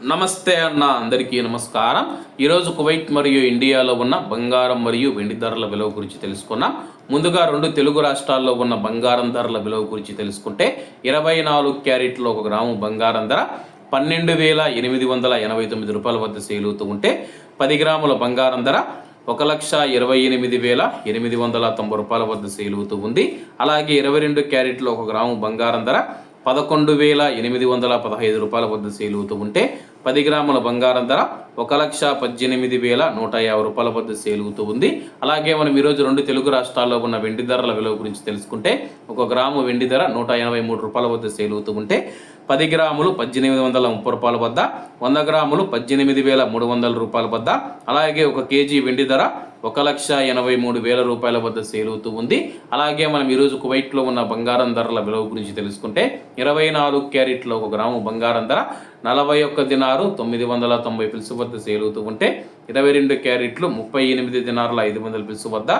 నమస్తే అన్న అందరికీ నమస్కారం. ఈరోజు కువైట్ మరియు ఇండియాలో ఉన్న బంగారం మరియు వెండి ధరల విలువ గురించి తెలుసుకున్నాం. ముందుగా రెండు తెలుగు రాష్ట్రాల్లో ఉన్న బంగారం ధరల విలువ గురించి తెలుసుకుంటే ఇరవై నాలుగు క్యారెట్లో ఒక గ్రాము బంగారం ధర పన్నెండు వేల ఎనిమిది వందల ఎనభై తొమ్మిది రూపాయల వద్ద సేల్ అవుతూ ఉంటే పది గ్రాముల బంగారం ధర ఒక లక్ష ఇరవై ఎనిమిది వేల ఎనిమిది వందల తొంభై రూపాయల వద్ద సేల్ అవుతూ ఉంది. అలాగే ఇరవై రెండు క్యారెట్లో ఒక గ్రాము బంగారం ధర పదకొండు వేల ఎనిమిది వందల పదహైదు రూపాయల వద్ద సేల్ అవుతూ ఉంటే పది గ్రాముల బంగారం ధర ఒక లక్ష పద్దెనిమిది వేల నూట యాభై రూపాయల వద్ద సేల్ అవుతూ ఉంది. అలాగే మనం ఈరోజు రెండు తెలుగు రాష్ట్రాల్లో ఉన్న వెండి ధరల విలువ గురించి తెలుసుకుంటే ఒక గ్రాము వెండి ధర నూట ఎనభై మూడు రూపాయల వద్ద సేల్ అవుతూ ఉంటే పది గ్రాములు పద్దెనిమిది వందల ముప్పై రూపాయల వద్ద వంద గ్రాములు పద్దెనిమిది వేల మూడు వందల రూపాయల వద్ద అలాగే ఒక కేజీ వెండి ధర ఒక లక్ష ఎనభై మూడు వేల రూపాయల వద్ద సేల్ అవుతూ ఉంది. అలాగే మనం ఈరోజు కువైట్లో ఉన్న బంగారం ధరల విలువ గురించి తెలుసుకుంటే ఇరవై నాలుగు క్యారెట్లో ఒక గ్రాము బంగారం ధర నలభై ఒక్క దినారు తొమ్మిది వందల తొంభై పిలుసు వద్ద సేల్ అవుతూ ఉంటే ఇరవై రెండు క్యారెట్లు ముప్పై ఎనిమిది దినారుల ఐదు వందల పిలుసు వద్ద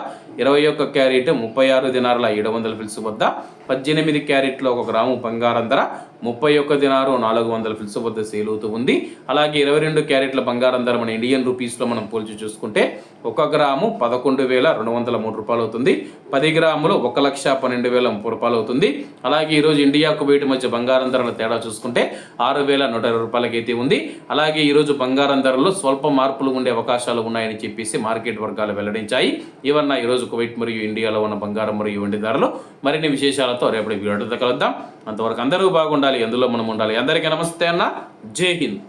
ఇరవై ఒక్క క్యారెట్ ముప్పై ఆరు దినారుల ఏడు వందల పిలుసు వద్ద పద్దెనిమిది క్యారెట్లు ఒక గ్రాము బంగారం ధర ముప్పై ఒక్క దినారు నాలుగు వందల పిలుసు వద్ద సేల్ అవుతూ ఉంది. అలాగే ఇరవై రెండు క్యారెట్ల బంగారం ధర మన ఇండియన్ రూపీస్లో మనం పోల్చి చూసుకుంటే ఒక గ్రాము పదకొండు వేల రెండు వందల మూడు రూపాయలు అవుతుంది. పది గ్రాములు ఒక లక్ష పన్నెండు వేల ముప్పై రూపాయలు అవుతుంది. అలాగే ఈరోజు ఇండియా కువైట్ మధ్య బంగారం ధరల తేడా చూసుకుంటే ఆరు వేల నూట ఇరవై రూపాయలకైతే ఉంది. అలాగే ఈరోజు బంగారం ధరలో స్వల్ప మార్పులు ఉండే అవకాశాలు ఉన్నాయని చెప్పేసి మార్కెట్ వర్గాలు వెల్లడించాయి. ఇవన్న ఈరోజు కువైట్ మరియు ఇండియాలో ఉన్న బంగారం మరియు వెండి ధరలు మరిన్ని విశేషాలతో రేపటి వీడియోతో కలుద్దాం. అంతవరకు అందరూ బాగుండాలి ఎందులో మనం ఉండాలి. అందరికీ నమస్తే అన్న. జై హింద్.